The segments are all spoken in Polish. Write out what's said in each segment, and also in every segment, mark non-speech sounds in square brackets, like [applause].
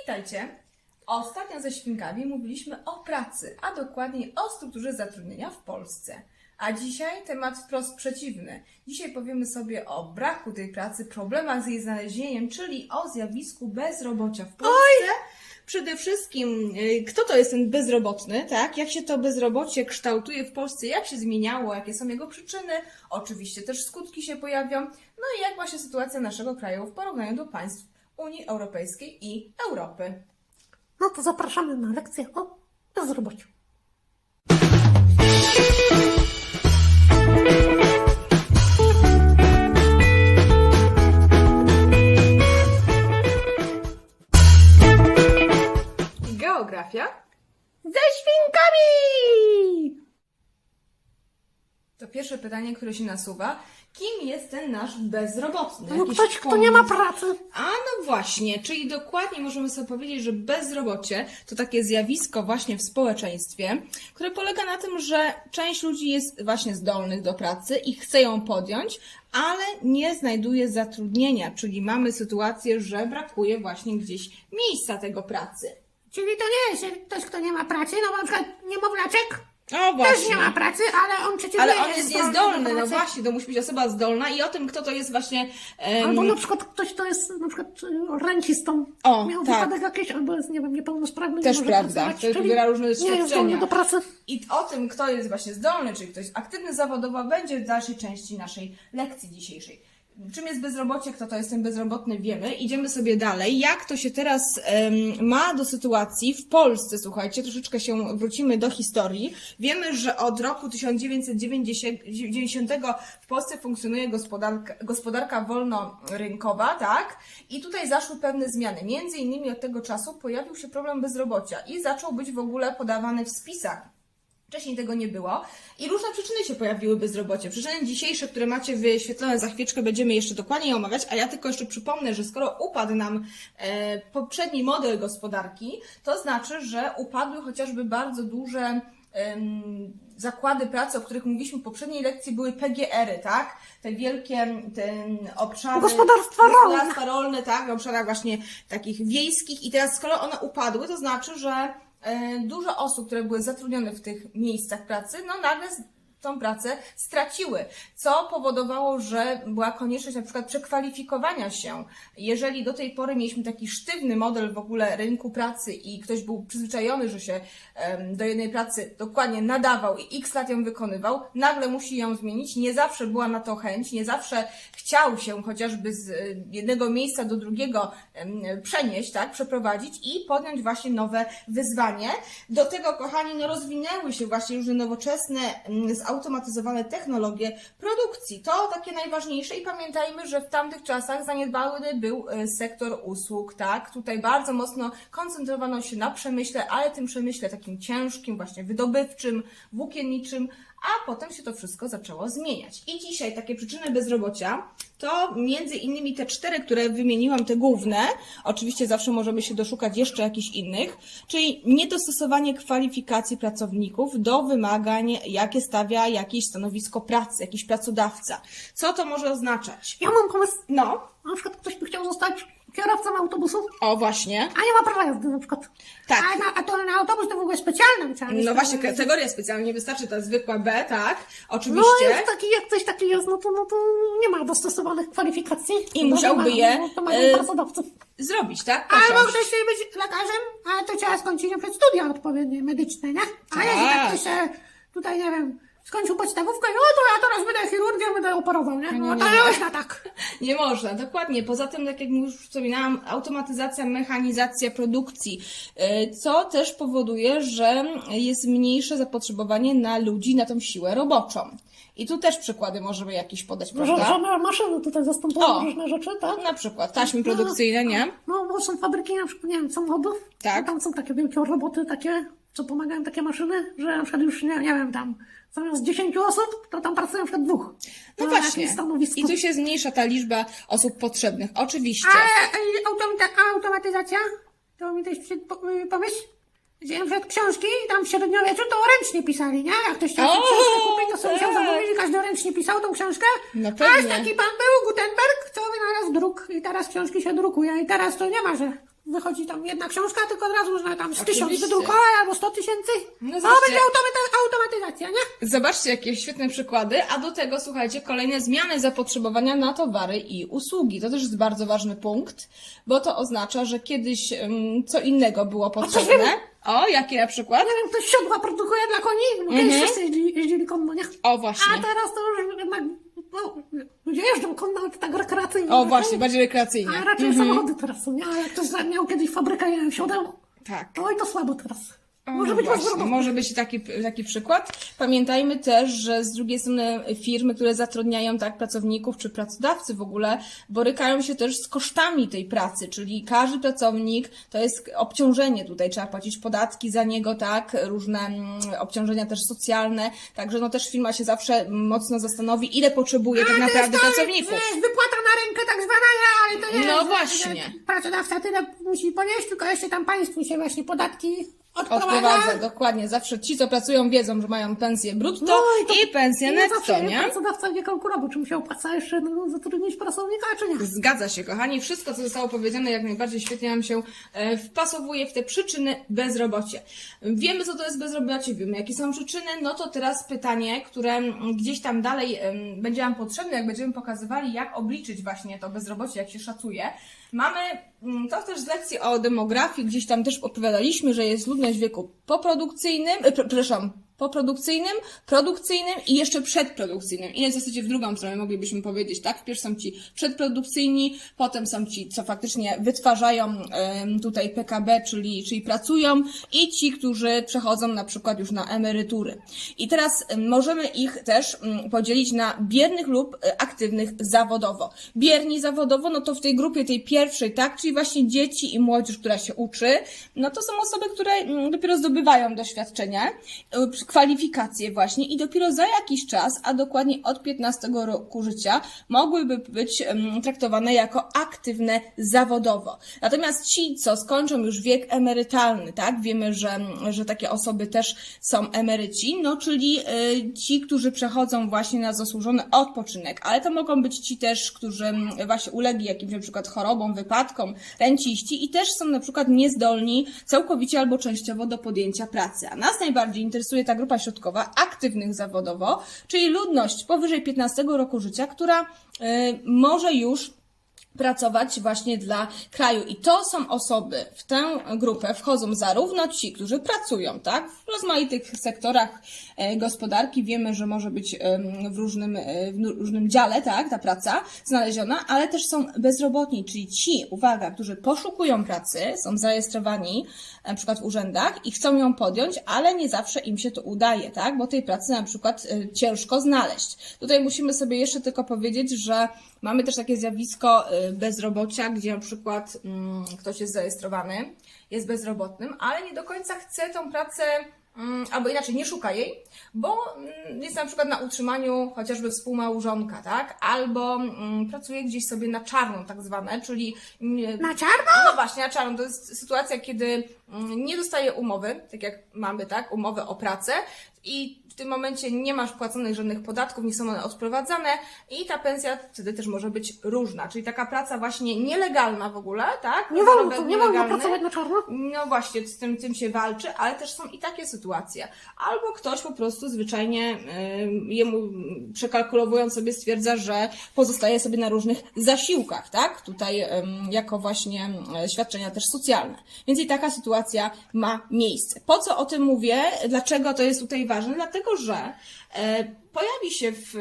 Witajcie! Ostatnio ze świnkami mówiliśmy o pracy, a dokładniej o strukturze zatrudnienia w Polsce. A dzisiaj temat wprost przeciwny. Dzisiaj powiemy sobie o braku tej pracy, problemach z jej znalezieniem, czyli o zjawisku bezrobocia w Polsce. Przede wszystkim, y, kto to jest ten bezrobotny, tak? Jak się to bezrobocie kształtuje w Polsce, jak się zmieniało, jakie są jego przyczyny, oczywiście też skutki się pojawią, no i jak właśnie sytuacja naszego kraju w porównaniu do państw Unii Europejskiej i Europy. No to zapraszamy na lekcję o bezrobociu. Geografia Ze świnkami! to pierwsze pytanie, które się nasuwa. Kim jest ten nasz bezrobotny? No Jakiś ktoś, kto nie ma pomysł? pracy. A no właśnie, czyli dokładnie możemy sobie powiedzieć, że bezrobocie to takie zjawisko właśnie w społeczeństwie, które polega na tym, że część ludzi jest właśnie zdolnych do pracy i chce ją podjąć, ale nie znajduje zatrudnienia, czyli mamy sytuację, że brakuje właśnie gdzieś miejsca tego pracy. Czyli to nie jest ktoś, kto nie ma pracy, no na przykład niemowlaczek O też nie ma pracy, ale on przecież Ale nie on jest zdolny niezdolny, do no pracy. właśnie, to musi być osoba zdolna i o tym, kto to jest właśnie... em, Albo na przykład ktoś, kto jest na przykład y, rencistą, O, miał tak. wypadek jakiś, albo jest, nie wiem, niepełnosprawny, Też nie może prawda, pracować, wtedy czyli pobiera różne Nie jest zdolny świadczenia. do pracy. I o tym, kto jest właśnie zdolny, czyli ktoś aktywny zawodowo, będzie w dalszej części naszej lekcji dzisiejszej. Czym jest bezrobocie, kto to jest ten bezrobotny, wiemy. Idziemy sobie dalej. Jak to się teraz em, ma do sytuacji w Polsce? Słuchajcie, troszeczkę się wrócimy do historii. Wiemy, że od roku 1990 w Polsce funkcjonuje gospodarka, gospodarka wolnorynkowa, tak? I tutaj zaszły pewne zmiany. Między innymi od tego czasu pojawił się problem bezrobocia i zaczął być w ogóle podawany w spisach. Wcześniej tego nie było i różne przyczyny się pojawiły bezrobocia. Przyczyny dzisiejsze, które macie wyświetlone za chwileczkę, będziemy jeszcze dokładniej omawiać, a ja tylko jeszcze przypomnę, że skoro upadł nam e, poprzedni model gospodarki, to znaczy, że upadły chociażby bardzo duże zakłady pracy, o których mówiliśmy w poprzedniej lekcji, były PGR-y, tak? Te wielkie te obszary... Gospodarstwa rolne. Gospodarstwa rolne, tak? W obszarach właśnie takich wiejskich i teraz skoro one upadły, to znaczy, że dużo osób, które były zatrudnione w tych miejscach pracy, no nagle tą pracę straciły, co powodowało, że była konieczność na przykład przekwalifikowania się. Jeżeli do tej pory mieliśmy taki sztywny model w ogóle rynku pracy i ktoś był przyzwyczajony, że się do jednej pracy dokładnie nadawał i x lat ją wykonywał, nagle musi ją zmienić. Nie zawsze była na to chęć, nie zawsze chciał się chociażby z e, jednego miejsca do drugiego przenieść, tak, przeprowadzić i podjąć właśnie nowe wyzwanie. Do tego, kochani, no rozwinęły się właśnie różne nowoczesne, mm, zautomatyzowane technologie produkcji. To takie najważniejsze i pamiętajmy, że w tamtych czasach zaniedbany był e, sektor usług, tak? Tutaj bardzo mocno koncentrowano się na przemyśle, ale tym przemyśle takim ciężkim, właśnie wydobywczym, włókienniczym, a potem się to wszystko zaczęło zmieniać. I dzisiaj takie przyczyny bezrobocia to między innymi te cztery, które wymieniłam, te główne. Oczywiście zawsze możemy się doszukać jeszcze jakichś innych, czyli niedostosowanie kwalifikacji pracowników do wymagań, jakie stawia jakieś stanowisko pracy, jakiś pracodawca. Co to może oznaczać? Ja mam pomysł, No, na przykład ktoś by chciał zostać kierowcą autobusu, o właśnie. a nie ma prawa jazdy na przykład. Tak. A, na, a to na autobus trzeba mieć No właśnie, kategoria specjalna, nie wystarczy ta zwykła B, tak? No Oczywiście. jest taki, jak ktoś taki jest, no to, no to nie ma dostosowanych kwalifikacji. I No musiałby je, no e, pracodawców. Zrobić, tak? Albo Posiąść. ktoś chce być lekarzem, ale to trzeba skończyć na przykład studia odpowiednie medyczne, nie? A Tak. tak ktoś się tutaj, nie wiem, skończył podstawówkę, no to ja teraz będę chirurgiem, będę operował, nie? No [laughs] nie, to nie. nie można tak. Nie można, dokładnie. Poza tym, tak jak już wspominałam, automatyzacja, mechanizacja produkcji, y, co też powoduje, że jest mniejsze zapotrzebowanie na ludzi, na tą siłę roboczą. I tu też przykłady możemy jakieś podać, Że, prawda? że maszyny tutaj zastępują O. różne rzeczy, tak? Na przykład taśmy produkcyjne, nie? No, bo są fabryki, na przykład, nie wiem, samochodów. Tak. Tam są takie wielkie roboty, takie, co pomagają takie maszyny, że na przykład już, nie, nie wiem, tam zamiast 10 osób, to tam pracuje na dwóch. No właśnie. I tu się zmniejsza ta liczba osób potrzebnych. Oczywiście. Ale y, automata, a automatyzacja, to mi też y, pomyśl, że na przykład książki tam w średniowieczu to ręcznie pisali, nie? Jak ktoś chciał O, książkę kupić, to sobie musiał tak. zamówić i każdy ręcznie pisał tą książkę. No A jest pewnie. taki pan był, Gutenberg, co wynalazł druk i teraz książki się drukuje i teraz to nie ma, że wychodzi tam jedna książka, tylko od razu można tam z tysiąc Oczywiście. wydrukować albo sto tysięcy. No zobaczcie. będzie automaty- automatyzacja, nie? Zobaczcie, jakie świetne przykłady, a do tego, słuchajcie, kolejne zmiany zapotrzebowania na towary i usługi. To też jest bardzo ważny punkt, bo to oznacza, że kiedyś um, co innego było potrzebne. O, jakie na przykład? Nie wiem, ktoś siodła produkuje dla koni, bo Mhm. kiedyś wszyscy jeździli, jeździli konno, nie? O, właśnie. A teraz to już jednak, no, ludzie jeżdżą konno, ale to tak rekreacyjnie. O, właśnie, bardziej rekreacyjnie. A raczej samochody teraz są, nie? A jak ktoś miał kiedyś fabrykę, nie wiem, siodeł, Tak. oj, to słabo teraz. Może no być właśnie, bezrobotny. może być taki, taki przykład. Pamiętajmy też, że z drugiej strony firmy, które zatrudniają tak pracowników czy pracodawcy w ogóle, borykają się też z kosztami tej pracy, czyli każdy pracownik to jest obciążenie tutaj, trzeba płacić podatki za niego, tak, różne mm, obciążenia też socjalne, także no też firma się zawsze mocno zastanowi, ile potrzebuje tak to naprawdę jest to, pracowników. Wiesz, wypłata na rękę tak zwana, ale to nie No jest, właśnie. Pracodawca tyle musi ponieść, tylko jeszcze tam państwu się właśnie podatki odprowadza. Odprowadza, dokładnie. Zawsze ci, co pracują, wiedzą, że mają pensję brutto No i to- i pensję netto, nie? Pracodawca nie konkurował, czy mu się opłaca jeszcze no, zatrudnić pracownika, czy nie. Zgadza się, kochani. Wszystko, co zostało powiedziane, jak najbardziej świetnie nam się e, wpasowuje w te przyczyny bezrobocia. Wiemy, co to jest bezrobocie, wiemy, jakie są przyczyny. No to teraz pytanie, które mm, gdzieś tam dalej em, będzie nam potrzebne, jak będziemy pokazywali, jak obliczyć właśnie to bezrobocie, jak się szacuje. Mamy mm, to też z lekcji o demografii, gdzieś tam też opowiadaliśmy, że jest ludność w wieku poprodukcyjnym, e, przepraszam, poprodukcyjnym, produkcyjnym i jeszcze przedprodukcyjnym. I w zasadzie w drugą stronę moglibyśmy powiedzieć, tak? Wpierw są ci przedprodukcyjni, potem są ci, co faktycznie wytwarzają tutaj PKB, czyli, czyli pracują i ci, którzy przechodzą na przykład już na emerytury. I teraz em, możemy ich też podzielić na biernych lub e, aktywnych zawodowo. Bierni zawodowo, no to w tej grupie tej pierwszej, tak? Czyli właśnie dzieci i młodzież, która się uczy, no to są osoby, które dopiero zdobywają doświadczenie, y, kwalifikacje właśnie i dopiero za jakiś czas, a dokładnie od 15 roku życia, mogłyby być traktowane jako aktywne zawodowo. Natomiast ci, co skończą już wiek emerytalny, tak, wiemy, że, że takie osoby też są emeryci, no czyli y, ci, którzy przechodzą właśnie na zasłużony odpoczynek, ale to mogą być ci też, którzy właśnie ulegli jakimś na przykład chorobom, wypadkom, renciści i też są na przykład niezdolni całkowicie albo częściowo do podjęcia pracy. A nas najbardziej interesuje ta grupa środkowa aktywnych zawodowo, czyli ludność powyżej 15 roku życia, która y, może już pracować właśnie dla kraju. I to są osoby, w tę grupę wchodzą zarówno ci, którzy pracują, tak, w rozmaitych sektorach e, gospodarki. Wiemy, że może być w różnym, e, w różnym dziale, tak, ta praca znaleziona, ale też są bezrobotni, czyli ci, uwaga, którzy poszukują pracy, są zarejestrowani na przykład w urzędach i chcą ją podjąć, ale nie zawsze im się to udaje, tak, bo tej pracy na przykład e, ciężko znaleźć. Tutaj musimy sobie jeszcze tylko powiedzieć, że Mamy też takie zjawisko y, bezrobocia, gdzie na przykład mm, ktoś jest zarejestrowany, jest bezrobotnym, ale nie do końca chce tą pracę, mm, albo inaczej nie szuka jej, bo mm, jest na przykład na utrzymaniu chociażby współmałżonka, tak? Albo pracuje gdzieś sobie na czarno, tak zwane, czyli Na czarno? no właśnie, na czarno. To jest sytuacja, kiedy nie dostaje umowy, tak jak mamy, tak, umowę o pracę i w tym momencie nie masz płaconych żadnych podatków, nie są one odprowadzane i ta pensja wtedy też może być różna. Czyli taka praca właśnie nielegalna w ogóle, tak? Nie wolno, to nie wolno pracować na czarno. No właśnie, z tym, tym się walczy, ale też są i takie sytuacje. Albo ktoś po prostu zwyczajnie y, jemu przekalkulowując sobie stwierdza, że pozostaje sobie na różnych zasiłkach, tak? Tutaj ym, jako właśnie y, świadczenia też socjalne. Więc i taka sytuacja ma miejsce. Po co o tym mówię? Dlaczego to jest tutaj ważne? Dlatego, że e, pojawi się w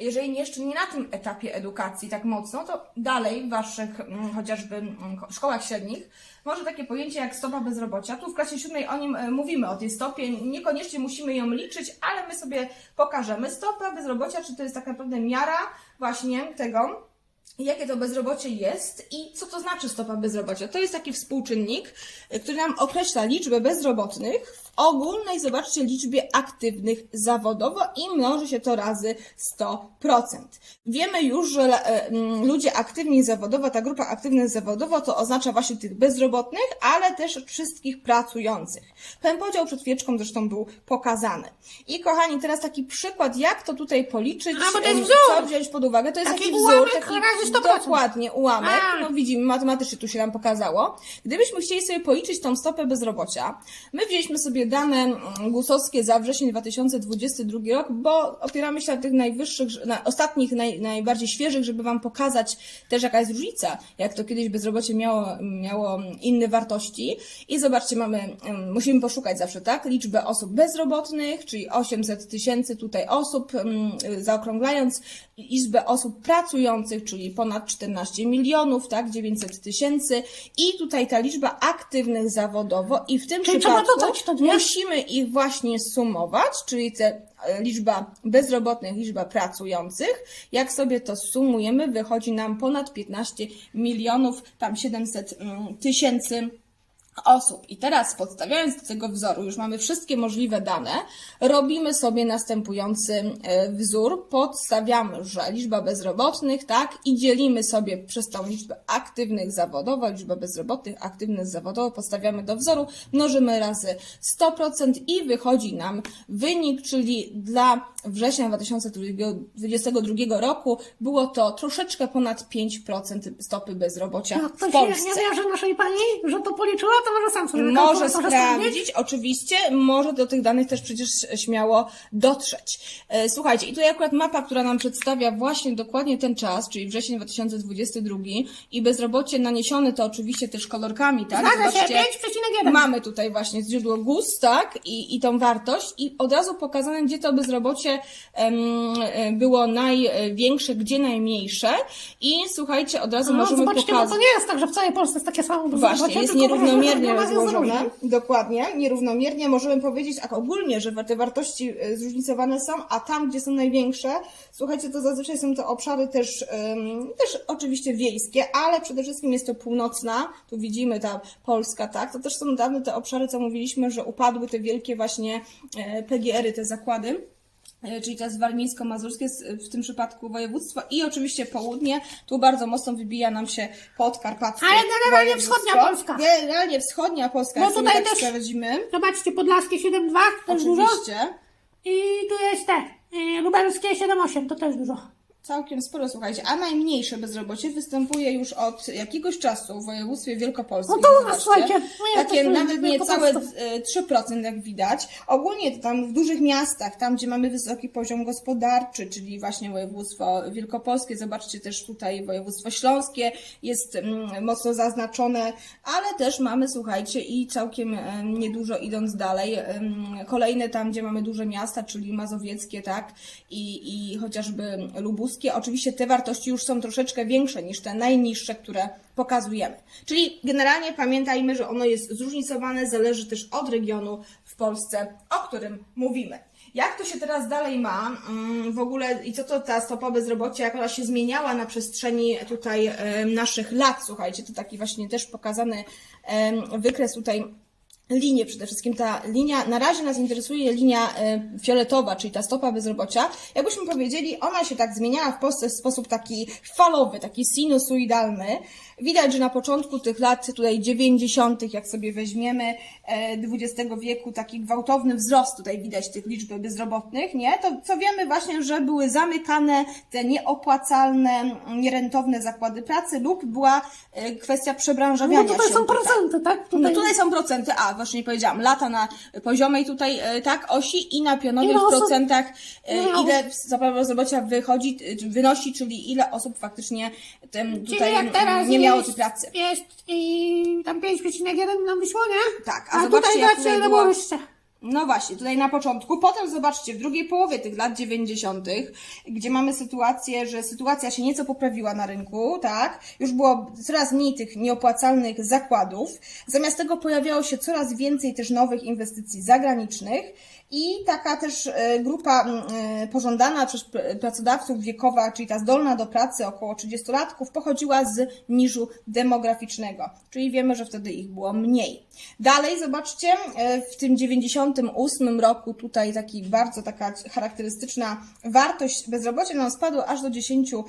jeżeli jeszcze nie na tym etapie edukacji tak mocno, to dalej w waszych mm, chociażby mm, szkołach średnich może takie pojęcie jak stopa bezrobocia. Tu w klasie siódmej o nim e, mówimy, o tej stopie. Niekoniecznie musimy ją liczyć, ale my sobie pokażemy. Stopa bezrobocia, czy to jest tak naprawdę miara właśnie tego, jakie to bezrobocie jest i co to znaczy stopa bezrobocia. To jest taki współczynnik, który nam określa liczbę bezrobotnych ogólnej, zobaczcie, liczbie aktywnych zawodowo i mnoży się to razy 100%. Wiemy już, że e, mm, ludzie aktywni zawodowo, ta grupa aktywnych zawodowo to oznacza właśnie tych bezrobotnych, ale też wszystkich pracujących. Ten podział przed chwileczką zresztą był pokazany. I kochani, teraz taki przykład, jak to tutaj policzyć, A, bo to jest co wziąć pod uwagę. To jest Taki taki, ułamek wzór, taki razy 100%. dokładnie ułamek. A. No widzimy, matematycznie tu się nam pokazało. Gdybyśmy chcieli sobie policzyć tą stopę bezrobocia, my wzięliśmy sobie dane mm, GUS-owskie za wrzesień 2022 rok, bo opieramy się na tych najwyższych, na ostatnich, naj, najbardziej świeżych, żeby Wam pokazać też jaka jest różnica, jak to kiedyś bezrobocie miało, miało inne wartości. I zobaczcie, mamy, mm, musimy poszukać zawsze, tak, liczbę osób bezrobotnych, czyli 800 tysięcy tutaj osób, mm, zaokrąglając, liczbę osób pracujących, czyli ponad 14 milionów, tak, 900 tysięcy i tutaj ta liczba aktywnych zawodowo i w tym Czyli trzeba przypadku dodać to, nie? Musimy ich właśnie sumować, czyli te e, liczba bezrobotnych, liczba pracujących. Jak sobie to sumujemy, wychodzi nam ponad 15 milionów, tam 700 mm, tysięcy osób. I teraz podstawiając do tego wzoru, już mamy wszystkie możliwe dane, robimy sobie następujący e, wzór. Podstawiamy, że liczba bezrobotnych, tak, i dzielimy sobie przez tą liczbę aktywnych zawodowo, liczba bezrobotnych, aktywnych zawodowo, podstawiamy do wzoru, mnożymy razy 100% i wychodzi nam wynik, czyli dla września 2022 roku było to troszeczkę ponad 5% stopy bezrobocia w No, ktoś Polsce. nie, nie wierzy naszej pani, że to policzyła, to może sam sobie Może sprawdzić, oczywiście, może do tych danych też przecież śmiało dotrzeć. E, Słuchajcie, i tutaj akurat mapa, która nam przedstawia właśnie dokładnie ten czas, czyli wrzesień 2022 i bezrobocie naniesione to oczywiście też kolorkami, tak? Zgadza się, Zobaczcie, 5,1. Mamy tutaj właśnie źródło GUS, tak? I, I tą wartość i od razu pokazane, gdzie to bezrobocie em, e, było największe, gdzie najmniejsze i słuchajcie, od razu No, możemy zobaczcie, bo pokazać. to nie jest tak, że w całej Polsce jest takie samo Właśnie, jest nierównomiernie rozłożone. Dokładnie, nierównomiernie. Możemy powiedzieć tak ogólnie, że te wartości e, zróżnicowane są, a tam, gdzie są największe, słuchajcie, to zazwyczaj są to obszary też, też oczywiście wiejskie, ale przede wszystkim jest to północna, tu widzimy ta Polska, tak, to też są dawne te obszary, co mówiliśmy, że upadły te wielkie właśnie e, PGR-y, te zakłady. E, czyli to jest warmińsko-mazurskie, w tym przypadku województwo i oczywiście południe, tu bardzo mocno wybija nam się podkarpackie Ale generalnie wschodnia Polska. Generalnie wschodnia Polska, sobie tutaj tak też- sprawdzimy, Zobaczcie, Podlaskie 7,2, też dużo. oczywiście, I tu jest te, y, lubelskie 7,8, to też dużo. Całkiem sporo, słuchajcie, a najmniejsze bezrobocie występuje już od jakiegoś czasu w województwie wielkopolskim. No to Zobaczcie. słuchajcie, no Takie nawet jest niecałe Wielkopolsce. e, 3% jak widać. Ogólnie to tam w dużych miastach, tam gdzie mamy wysoki poziom gospodarczy, czyli właśnie województwo wielkopolskie, zobaczcie też tutaj województwo śląskie jest mm, mocno zaznaczone, ale też mamy, słuchajcie, i całkiem em, niedużo idąc dalej, kolejne tam, gdzie mamy duże miasta, czyli mazowieckie, tak, i, i chociażby Oczywiście te wartości już są troszeczkę większe niż te najniższe, które pokazujemy. Czyli generalnie pamiętajmy, że ono jest zróżnicowane, zależy też od regionu w Polsce, o którym mówimy. Jak to się teraz dalej ma mm, w ogóle i co to ta stopa bezrobocia, jak ona się zmieniała na przestrzeni tutaj naszych lat, słuchajcie, to taki właśnie też pokazany wykres tutaj linię przede wszystkim. Ta linia, na razie nas interesuje linia e, fioletowa, czyli ta stopa bezrobocia. Jakbyśmy powiedzieli, ona się tak zmieniała w Polsce w sposób taki falowy, taki sinusoidalny. Widać, że na początku tych lat tutaj 90., jak sobie weźmiemy e, XX wieku, taki gwałtowny wzrost tutaj widać tych liczb bezrobotnych, nie? To co wiemy właśnie, że były zamykane te nieopłacalne, nierentowne zakłady pracy lub była e, kwestia No przebranżawiania tutaj się są procenty, tak? Tutaj, no tutaj są procenty, a właśnie nie powiedziałam, lata na poziomej tutaj e, tak osi i na w osób- procentach e, ile stopa bezrobocia wychodzi, e, wynosi, czyli ile osób faktycznie tym tutaj nie miało jest, tej pracy. Jest i tam 5,1 nam wyszło, nie? Tak, a a, zobaczcie, tutaj jak zobaczcie, tutaj ile było- wyższe. No właśnie, tutaj na początku. Potem zobaczcie, w drugiej połowie tych lat 90., gdzie mamy sytuację, że sytuacja się nieco poprawiła na rynku, tak? Już było coraz mniej tych nieopłacalnych zakładów. Zamiast tego pojawiało się coraz więcej też nowych inwestycji zagranicznych i taka też e, grupa e, pożądana przez pr- pracodawców wiekowa, czyli ta zdolna do pracy około 30-latków, pochodziła z niżu demograficznego, czyli wiemy, że wtedy ich było mniej. Dalej zobaczcie, e, w tym 90 2008 roku tutaj taki bardzo taka charakterystyczna wartość bezrobocia nam spadła aż do 10%,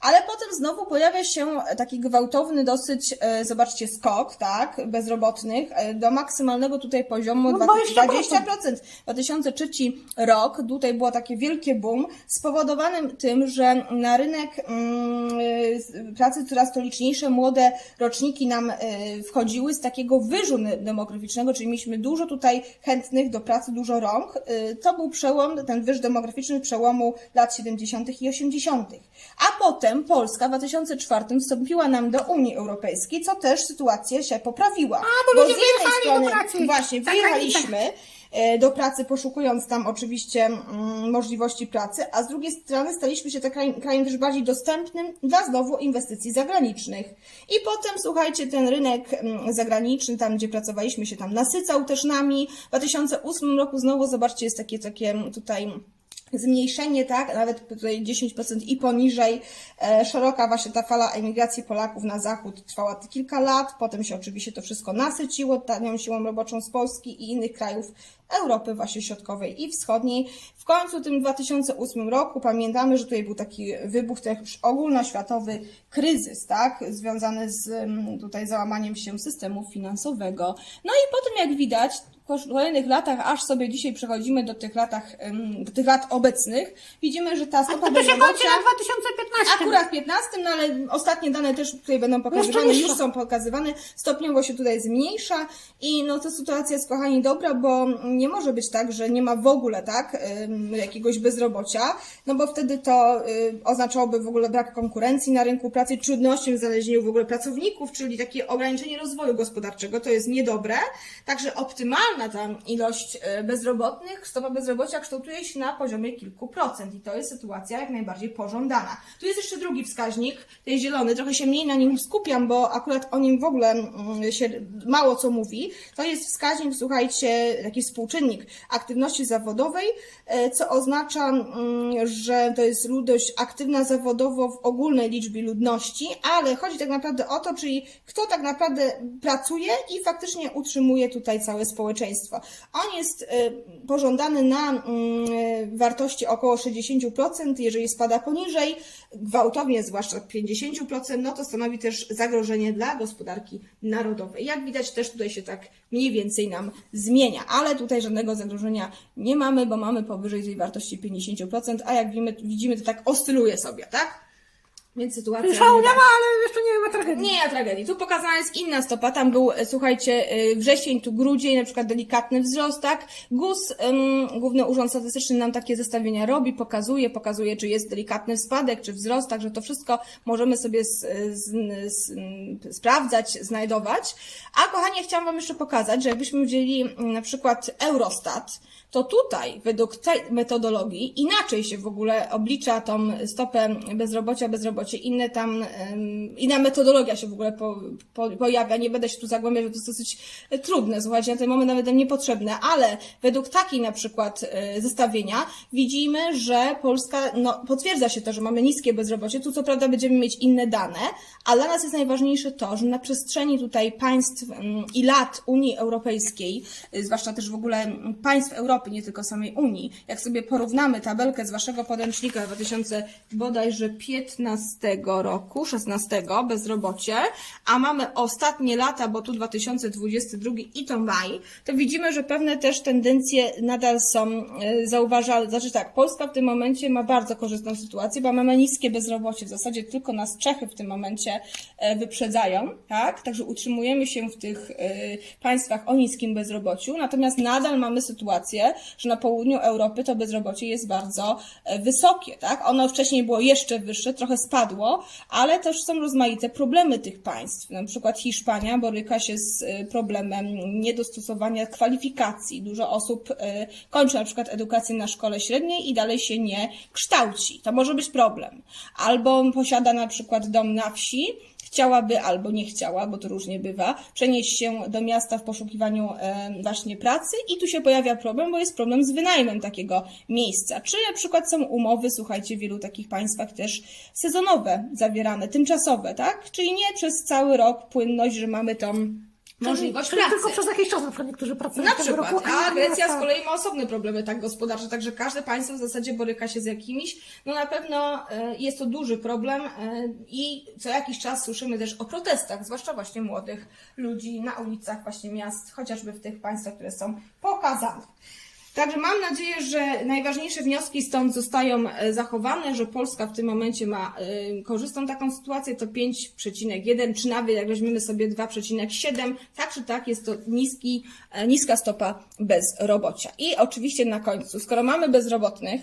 ale potem znowu pojawia się taki gwałtowny dosyć, zobaczcie, skok, tak, bezrobotnych do maksymalnego tutaj poziomu No, dwa- 20%. 20%. 2003 rok, tutaj było takie wielkie boom, spowodowanym tym, że na rynek mm, y, pracy coraz to liczniejsze młode roczniki nam y, wchodziły z takiego wyżu ne- demograficznego, czyli mieliśmy dużo tutaj chętnych do pracy, dużo rąk. Y, To był przełom, ten wyż demograficzny przełomu lat 70. i 80. A potem Polska w 2004 wstąpiła nam do Unii Europejskiej, co też sytuację się poprawiła. A, bo ludzie wyjechali do pracy. Właśnie, wyjechaliśmy e, do pracy, poszukując tam oczywiście mm, możliwości pracy, a z drugiej strony staliśmy się krajem, krajem też bardziej dostępnym dla znowu inwestycji zagranicznych. I potem, słuchajcie, ten rynek mm, zagraniczny, tam gdzie pracowaliśmy się tam nasycał też nami. W 2008 roku znowu, zobaczcie, jest takie, takie tutaj zmniejszenie, tak, nawet tutaj 10% i poniżej. E, szeroka właśnie ta fala emigracji Polaków na zachód trwała kilka lat, potem się oczywiście to wszystko nasyciło tanią siłą roboczą z Polski i innych krajów Europy właśnie środkowej i wschodniej. W końcu tym 2008 roku pamiętamy, że tutaj był taki wybuch też ogólnoświatowy kryzys, tak, związany z mm, tutaj załamaniem się systemu finansowego. No i potem jak widać, w kolejnych latach, aż sobie dzisiaj przechodzimy do tych latach, do tych lat obecnych, widzimy, że ta A stopa to się kończy bezrobocia na 2015. akurat w 15, no ale ostatnie dane też tutaj będą pokazywane, niższa. już są pokazywane, stopniowo się tutaj zmniejsza i no to sytuacja jest, kochani, dobra, bo nie może być tak, że nie ma w ogóle, tak, jakiegoś bezrobocia, no bo wtedy to y, oznaczałoby w ogóle brak konkurencji na rynku pracy, trudności w znalezieniu w ogóle pracowników, czyli takie ograniczenie rozwoju gospodarczego, to jest niedobre, także optymalna ta ilość y, bezrobotnych, stopa bezrobocia kształtuje się na poziomie kilku procent i to jest sytuacja jak najbardziej pożądana. Tu jest jeszcze drugi wskaźnik, ten zielony, trochę się mniej na nim skupiam, bo akurat o nim w ogóle mm, się mało co mówi. To jest wskaźnik, słuchajcie, taki współczynnik aktywności zawodowej, e, co oznacza, mm, że to jest ludność aktywna zawodowo w ogólnej liczbie ludności, ale chodzi tak naprawdę o to, czyli kto tak naprawdę pracuje i faktycznie utrzymuje tutaj całe społeczeństwo. On jest e, pożądany na mm, e, wartości około 60%, jeżeli spada poniżej, gwałtownie, zwłaszcza 50%, no to stanowi też zagrożenie dla gospodarki narodowej. Jak widać, też tutaj się tak mniej więcej nam zmienia, ale tutaj żadnego zagrożenia nie mamy, bo mamy powyżej tej wartości 50%, a jak widzimy, widzimy to tak oscyluje sobie, tak? Więc sytuacja. Szału nie ma, ale jeszcze nie ma tragedii. nie ma tragedii. Tu pokazana jest inna stopa. Tam był, e, słuchajcie, e, wrzesień, tu grudzień, na przykład delikatny wzrost, tak? GUS, ym, Główny Urząd Statystyczny nam takie zestawienia robi, pokazuje, pokazuje, czy jest delikatny spadek, czy wzrost, także to wszystko możemy sobie z, z, z, m, sprawdzać, znajdować. A kochani, ja chciałam Wam jeszcze pokazać, że jakbyśmy wzięli na przykład Eurostat, to tutaj, według tej metodologii, inaczej się w ogóle oblicza tą stopę bezrobocia, bezrobocie, inne tam, inna metodologia się w ogóle po, po, pojawia. Nie będę się tu zagłębiać, bo to jest dosyć e, trudne, słuchajcie, na ten moment nawet niepotrzebne, ale według takiej na przykład e, zestawienia widzimy, że Polska, no, potwierdza się to, że mamy niskie bezrobocie. Tu co prawda będziemy mieć inne dane, ale dla nas jest najważniejsze to, że na przestrzeni tutaj państw i lat Unii Europejskiej, y, zwłaszcza też w ogóle państw Europy, nie tylko samej Unii, jak sobie porównamy tabelkę z waszego podręcznika 2000 bodajże 15 roku, 16 bezrobocie, a mamy ostatnie lata, bo tu 2022 i to maj, to widzimy, że pewne też tendencje nadal są y, zauważalne. Znaczy tak, Polska w tym momencie ma bardzo korzystną sytuację, bo mamy niskie bezrobocie. W zasadzie tylko nas Czechy w tym momencie e, wyprzedzają, tak? Także utrzymujemy się w tych e, państwach o niskim bezrobociu, natomiast nadal mamy sytuację, że na południu Europy to bezrobocie jest bardzo e, wysokie, tak? Ono wcześniej było jeszcze wyższe, trochę spadło, ale też są rozmaite problemy tych państw. Na przykład Hiszpania boryka się z e, problemem niedostosowania kwalifikacji. Dużo osób e, kończy na przykład edukację na szkole średniej i dalej się nie kształci. To może być problem. Albo posiada na przykład dom na wsi, chciałaby albo nie chciała, bo to różnie bywa, przenieść się do miasta w poszukiwaniu właśnie pracy i tu się pojawia problem, bo jest problem z wynajmem takiego miejsca. Czy na przykład są umowy, słuchajcie, w wielu takich państwach też sezonowe zawierane, tymczasowe, tak? Czyli nie przez cały rok płynność, że mamy tą możliwość pracy. tylko przez jakiś czas na przykład niektórzy pracują Na w tego przykład, roku, a Grecja z kolei ma osobne problemy tak gospodarcze, tak gospodarcze, także każde państwo w zasadzie boryka się z jakimiś. No na pewno e, jest to duży problem e, i co jakiś czas słyszymy też o protestach, zwłaszcza właśnie młodych ludzi na ulicach właśnie miast, chociażby w tych państwach, które są pokazane. Także mam nadzieję, że najważniejsze wnioski stąd zostają e, zachowane, że Polska w tym momencie ma e, korzystną taką sytuację, to 5,1, czy nawet jak weźmiemy sobie 2,7, tak czy tak jest to niski, e, niska stopa bezrobocia. I oczywiście na końcu, skoro mamy bezrobotnych,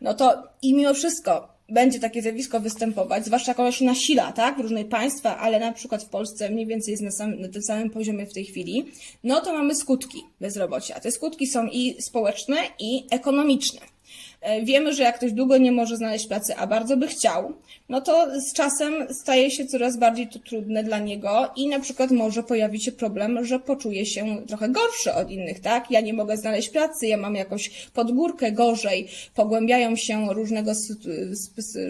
no to i mimo wszystko będzie takie zjawisko występować, zwłaszcza jak ono się nasila, tak, w różnych państwach, ale na przykład w Polsce mniej więcej jest na, sam, na tym samym poziomie w tej chwili, no to mamy skutki bezrobocia. Te skutki są i społeczne, i ekonomiczne. E, Wiemy, że jak ktoś długo nie może znaleźć pracy, a bardzo by chciał, no to z czasem staje się coraz bardziej to trudne dla niego i na przykład może pojawić się problem, że poczuje się trochę gorszy od innych, tak? Ja nie mogę znaleźć pracy, ja mam jakoś podgórkę gorzej, pogłębiają się różnego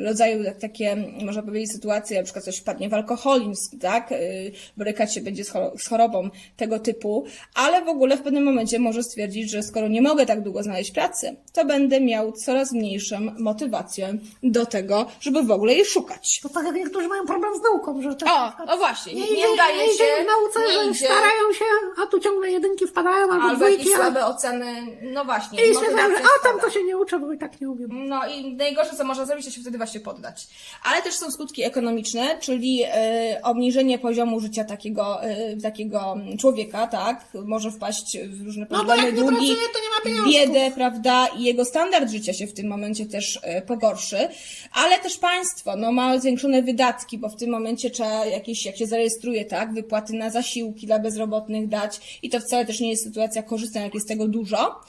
rodzaju tak- takie, można powiedzieć, sytuacje, na przykład ktoś wpadnie w alkoholizm, tak? Y, Borykać się będzie z chorobą tego typu, ale w ogóle w pewnym momencie może stwierdzić, że skoro nie mogę tak długo znaleźć pracy, to będę miał coraz mniejszą motywację do tego, żeby w ogóle jej szukać. To tak jak niektórzy mają problem z nauką, że tak O, no właśnie, nie, nie, nie udaje nie idzie się, w nauce, nie że idzie, starają się, a tu ciągle jedynki wpadają, albo, albo dwójki, jakieś a... słabe oceny, no właśnie. i stwierdzam, że a tam to się nie uczę, bo i tak nie umiem. No i najgorsze, co można zrobić, to się wtedy właśnie poddać. Ale też są skutki ekonomiczne, czyli e, obniżenie poziomu życia takiego, e, takiego człowieka, tak? Może wpaść w różne No bo problemy, jak nie długi, pracuje, to nie ma pieniążków. biedę, prawda? I jego standard życia się w tym momencie też e, pogorszy. Ale też państwo, no ma zwiększone wydatki, bo w tym momencie trzeba jakieś, jak się zarejestruje, tak? Wypłaty na zasiłki dla bezrobotnych dać i to wcale też nie jest sytuacja korzystna, jak jest tego dużo.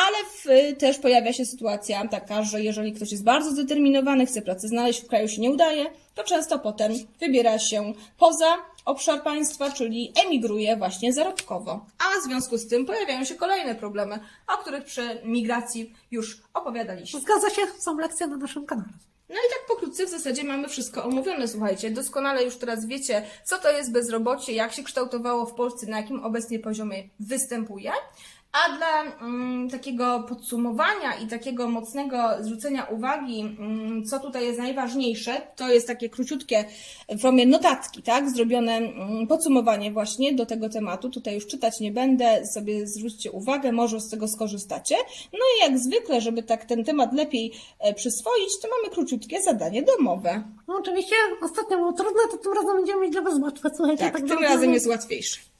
Ale w, też pojawia się sytuacja taka, że jeżeli ktoś jest bardzo zdeterminowany, chce pracę znaleźć, w kraju się nie udaje, to często potem wybiera się poza obszar państwa, czyli emigruje właśnie zarobkowo. A w związku z tym pojawiają się kolejne problemy, o których przy migracji już opowiadaliśmy. Zgadza się, są lekcje na naszym kanale. No i tak pokrótce w zasadzie mamy wszystko omówione, słuchajcie. Doskonale już teraz wiecie, co to jest bezrobocie, jak się kształtowało w Polsce, na jakim obecnie poziomie występuje. A dla mm, takiego podsumowania i takiego mocnego zwrócenia uwagi, mm, co tutaj jest najważniejsze, to jest takie króciutkie w formie notatki, tak? Zrobione mm, podsumowanie właśnie do tego tematu. Tutaj już czytać nie będę, sobie zwróćcie uwagę, może z tego skorzystacie. No i jak zwykle, żeby tak ten temat lepiej e, przyswoić, to mamy króciutkie zadanie domowe. No oczywiście, ostatnio było trudne, to tym razem będziemy mieć dla was łatwe, słuchajcie. Tak, tak tym razem jest łatwiejsze.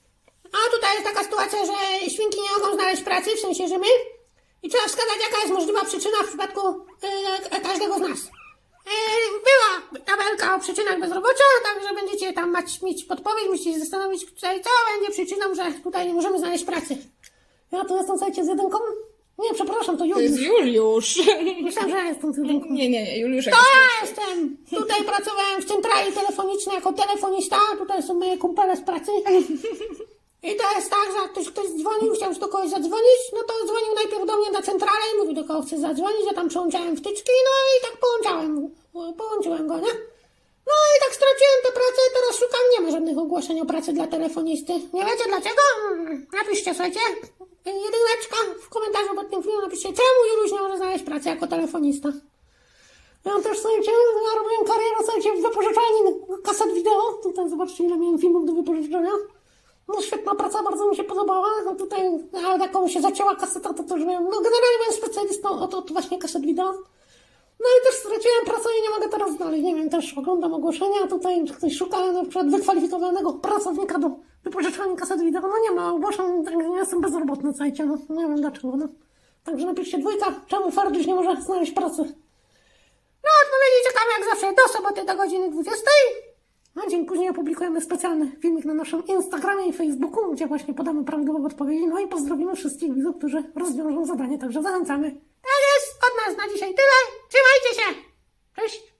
A tutaj jest taka sytuacja, że świnki nie mogą znaleźć pracy, w sensie, że my. I trzeba wskazać, jaka jest możliwa przyczyna w przypadku e, każdego z nas. E, była tabelka o przyczynach bezrobocia, także będziecie tam mać, mieć podpowiedź, musicie się zastanowić, tutaj, co będzie przyczyną, że tutaj nie możemy znaleźć pracy. Ja tu jestem, słuchajcie, z jedynką. Nie, przepraszam, to To jest Juliusz. Juliusz. Myślałam, że ja jestem z jedynką. Nie, nie, nie, Juliusz. To ja jestem! Tutaj pracowałem w centrali telefonicznej jako telefonista, tutaj są moje kumpele z pracy. I to jest tak, że ktoś, ktoś dzwonił, chciał do kogoś zadzwonić, no to dzwonił najpierw do mnie na centralę i mówił, do kogo chce zadzwonić, ja tam przełączałem wtyczki, no i tak połączałem, połączyłem go, nie? No i tak straciłem tę pracę, teraz szukam, nie ma żadnych ogłoszeń o pracy dla telefonisty. Nie wiecie dlaczego? Mm, Napiszcie, słuchajcie, jedyneczka w komentarzu pod tym filmem, napiszcie, czemu Juruś nie może znaleźć pracy jako telefonista. Ja też sobie ja robiłem karierę słuchajcie, w wypożyczalni kaset wideo. Tutaj zobaczcie, ile miałem filmów do wypożyczenia. No świetna praca, bardzo mi się podobała. No tutaj, ale jak się zacięła kaseta, to też wiem. No generalnie byłem specjalistą od, od właśnie kaset wideo. No i też straciłem pracę i nie mogę teraz dalej. Nie wiem, też oglądam ogłoszenia. Tutaj ktoś szuka na przykład wykwalifikowanego pracownika do wypożyczalni kaset wideo. No nie ma ogłoszeń, tak, ja jestem bezrobotny, słuchajcie. No, nie wiem dlaczego, no. Także napiszcie dwójka, czemu Farduś nie może znaleźć pracy. No, odpowiedzi czekamy jak zawsze do soboty do godziny 20. Na dzień później opublikujemy specjalny filmik na naszym Instagramie i Facebooku, gdzie właśnie podamy prawidłowe odpowiedzi. No i pozdrowimy wszystkich widzów, którzy rozwiążą zadanie, także zachęcamy. Tak jest, od nas na dzisiaj tyle. Trzymajcie się. Cześć.